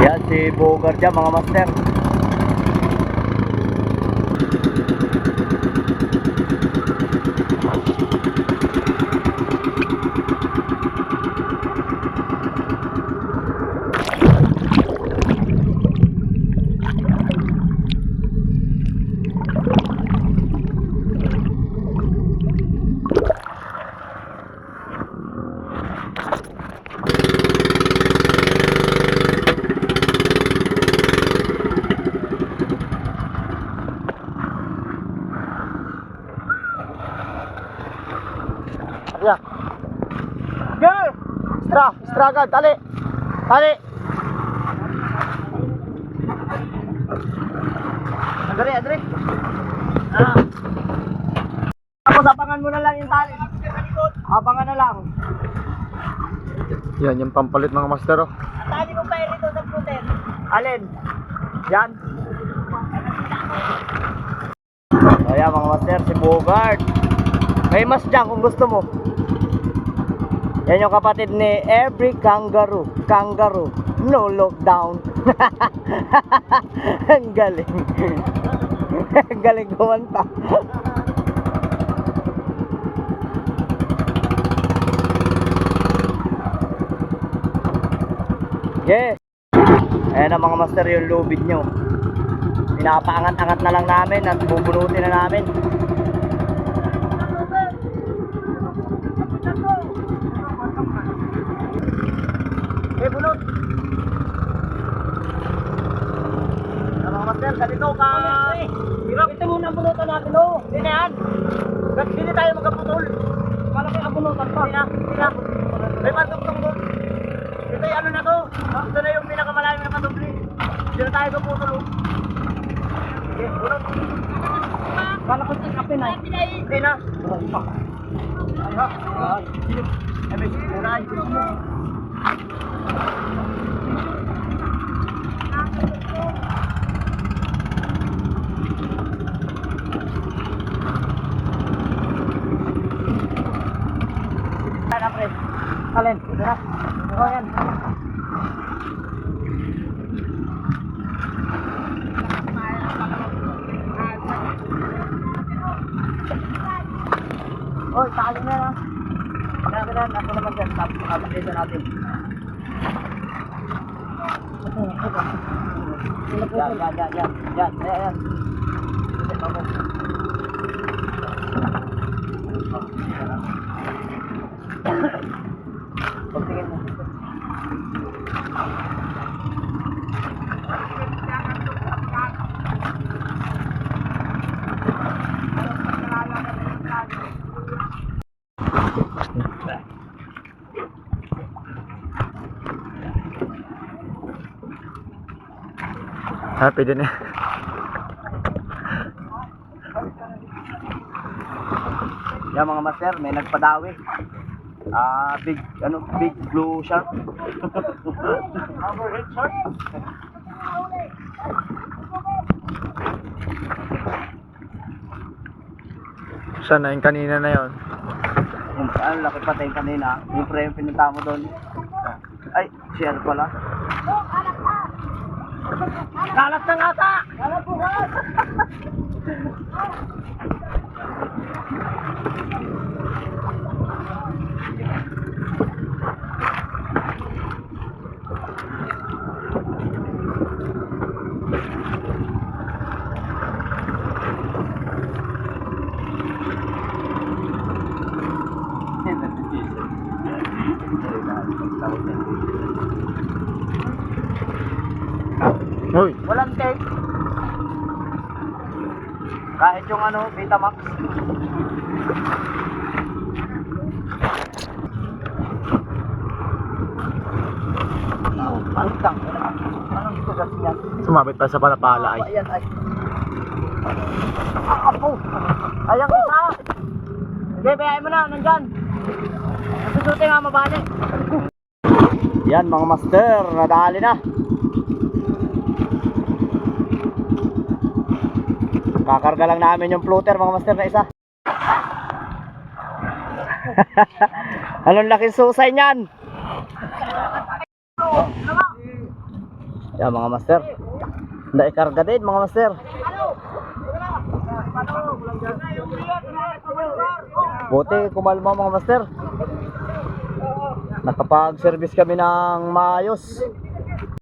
Yan si Bogart dyan mga master. Ayan. Girl! Extra! Extra agad! Tali! Dali, Adri! Ah! Tapos abangan mo na lang yung tali. Abangan na lang. Yan, yung pampalit mga master oh. Tali mo pa rito sa scooter. Alin? Yan. Ayan mga master, si Bogart. May mas dyan kung gusto mo. Yan yung kapatid ni Every Kangaroo. Kangaroo. No lockdown. Ang galing. Ang galing kumanta. Yes. Ayan ang mga master yung lubid nyo. Pinapaangat-angat na lang namin at bubunutin na namin. Eh, bunot. Ayan, mga master, ganito ka. Hirap. Ito muna ang bunutan natin, oh. Hindi na yan. Hindi tayo magkaputol. Kayo ang bunutan pa. Hindi na, hindi na. May matugtong doon. Ito yung ano na to. Ito na yung pinakamalalim na katubli. Hindi na tayo kaputol, oh. Okay, bunot. Kala ko ito kape na. Hindi na. Ay, ha? Ay, Ay, may sikuray. Sana, pre. Alin? Ito na. O, yan. Oy, talo na na. Kaya na, nasa naman dyan. Tapos, update na natin. Yan, yan, yan, yan. Yan, yan, yan. Yan, ako. Happy din eh. Yan mga master, may nagpadawi. Ah, big ano, big blue shark. Overhead shark. Sana yung kanina na yon. Yung ano, laki pa tayo kanina. Yung pre yung pinunta mo doon. Ay, share pala. Uy, Walang tape. Kahit yung ano, Betamax. Pantang. Anong tugas niyan? sumabit pa sa palapala ay. Ayan ay. Ah, apo. Ayang isa. Sige, bayain mo na, nandyan. Nasusuti nga mabali. Yan mga master, nadali na. Kakarga lang namin yung floater mga master na isa. Anong laking susay niyan? Yeah, mga master. Naikarga din mga master. Buti kumalma mga master. Nakapag-service kami ng maayos.